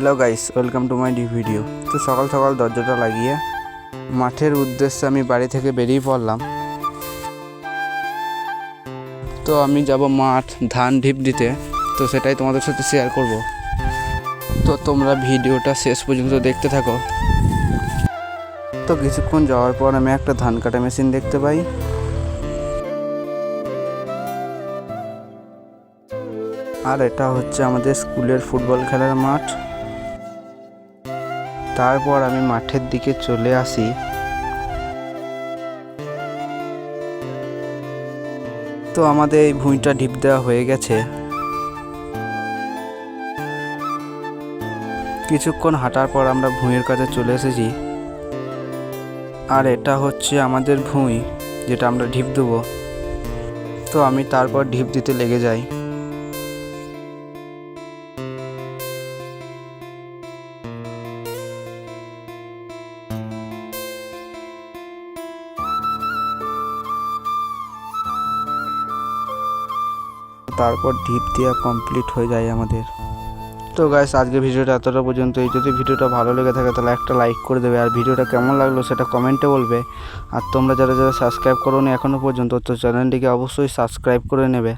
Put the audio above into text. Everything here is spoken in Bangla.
Hello guys, welcome to my new video. তো সকাল সকাল দরজাটা লাগিয়ে মাঠের উদ্দেশ্যে আমি বাড়ি থেকে বেরিয়ে পড়লাম। তো আমি যাব মাঠ ধান ঢিপ দিতে, তো সেটাই তোমাদের সাথে শেয়ার করব। তো তোমরা ভিডিওটা শেষ পর্যন্ত দেখতে থাকো। তো কিছুক্ষণ যাওয়ার পর আমি একটা ধান কাটা মেশিন দেখতে পাই। আর এটা হচ্ছে আমাদের স্কুলের ফুটবল খেলার মাঠ। তারপর আমি মাঠের দিকে চলে আসি। তো আমাদের এই ভুঁইটা ঢিপ দেওয়া হয়ে গেছে। কিছুক্ষণ হাঁটার পর আমরা ভুঁইয়ের কাছে চলে এসেছি। আর এটা হচ্ছে আমাদের ভুঁই, যেটা আমরা ঢিপ দেবো। তো আমি তারপর ঢিপ দিতে লেগে যাই। তারপর ঢিপ দেওয়া কমপ্লিট হয়ে যায় আমাদের। তো গাইস আজকে ভিডিওটা এতটা পর্যন্ত। এই যদি ভিডিওটা ভালো লেগে থাকে, তাহলে একটা লাইক করে দেবে। আর ভিডিওটা কেমন লাগল সেটা কমেন্টে বলবে। আর তোমরা যারা যারা সাবস্ক্রাইব করো এখনও পর্যন্ত, তো চ্যানেলটিকে অবশ্যই সাবস্ক্রাইব করে নেবে।